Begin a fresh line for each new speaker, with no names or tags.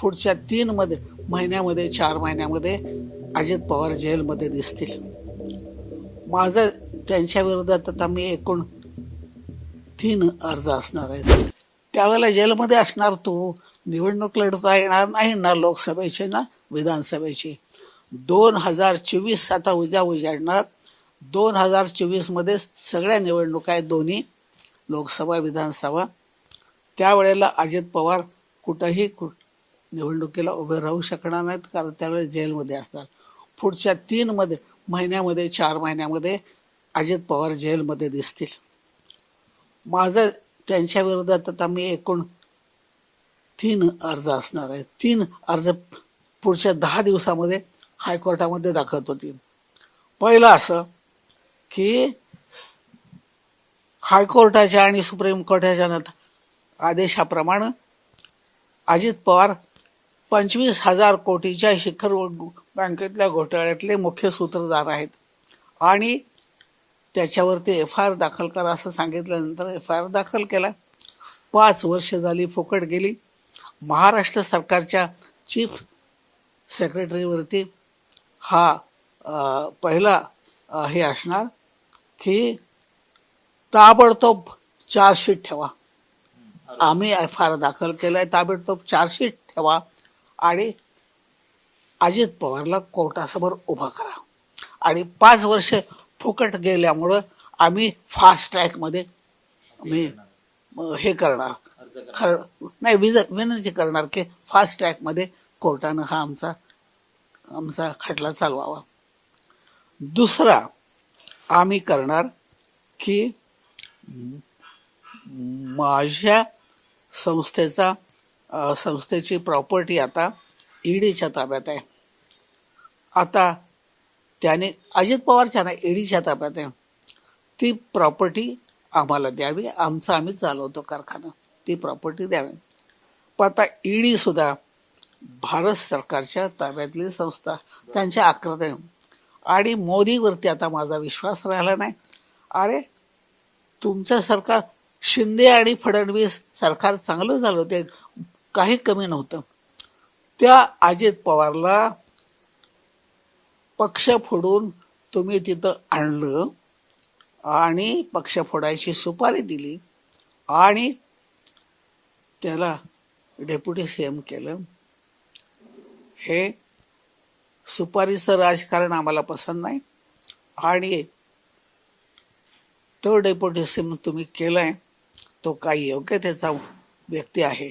पुढच्या तीन मध्ये महिन्यामध्ये चार महिन्यामध्ये अजित पवार जेलमध्ये दिसतील. माझं त्यांच्या विरोधात आता मी एकूण तीन अर्ज असणार आहेत. त्यावेळेला जेलमध्ये असणार तू. निवडणूक लढता येणार नाही ना लोकसभेची ना विधानसभेची. दोन हजार चोवीस आता उद्या उजाडणार. दोन हजार चोवीसमध्ये सगळ्या निवडणुका आहेत दोन्ही लोकसभा विधानसभा. त्यावेळेला अजित पवार कुठंही कुठं निवडणुकीला उभे राहू शकणार नाहीत कारण त्यावेळेस जेलमध्ये असणार. पुढच्या तीन मध्ये महिन्यामध्ये चार महिन्यामध्ये अजित पवार जेलमध्ये दिसतील. माझं त्यांच्या विरोधात आता मी एकूण तीन अर्ज असणार आहे तीन अर्ज पुढच्या दहा दिवसामध्ये हायकोर्टामध्ये दाखल होतील पहिलं असं की हायकोर्टाच्या आणि सुप्रीम कोर्टाच्या आदेशाप्रमाणे अजित पवार पंचवीस हजार कोटीच्या शिखर बँकेतल्या घोटाळ्यातले मुख्य सूत्रधार आहेत. आणि त्याच्यावरती एफ आय आर दाखल करा असं सांगितल्यानंतर एफ आय आर दाखल केला. पाच वर्ष झाली फुकट गेली. महाराष्ट्र सरकारच्या चीफ सेक्रेटरीवरती हा पहिला हे असणार की ताबडतोब चार्जशीट ठेवा. आम्ही एफ आय आर दाखल केलाय. ताबडतोब चार्जशीट ठेवा. आणि अजित पवारला कोर्टासमोर उभा करा. आणि पाच वर्ष फुकट गेल्यामुळं आम्ही फास्ट ट्रॅकमध्ये मी हे करणार. खर नाही विज विनंती करणार की फास्ट ट्रॅकमध्ये कोर्टानं हा आमचा आमचा खटला चालवावा. दुसरा आम्ही करणार की माझ्या संस्थेचा संस्थेची प्रॉपर्टी आता ईडीच्या ताब्यात आहे. आता त्याने अजित पवारच्या ना ईडीच्या ताब्यात आहे. ती प्रॉपर्टी आम्हाला द्यावी. आमचं आम्ही चालवतो कारखाना. ती प्रॉपर्टी द्यावी. पण आता ईडी सुद्धा भारत सरकारच्या ताब्यातली संस्था. त्यांच्या आक्रत आहे. आणि मोदीवरती आता माझा विश्वास राहिला नाही. अरे तुमचं सरकार शिंदे आणि फडणवीस सरकार चांगलं झालं ते काही कमी नव्हतं. त्या अजित पवारला पक्ष फोडून तुम्ही तिथं आणलं आणि पक्ष फोडायची सुपारी दिली आणि त्याला डेप्युटी सी एम केलं. हे सुपारीचं राजकारण आम्हाला पसंत नाही आणि तो डेप्युटी सी एम तुम्ही केलाय तो काही योग्यतेचा व्यक्ती आहे.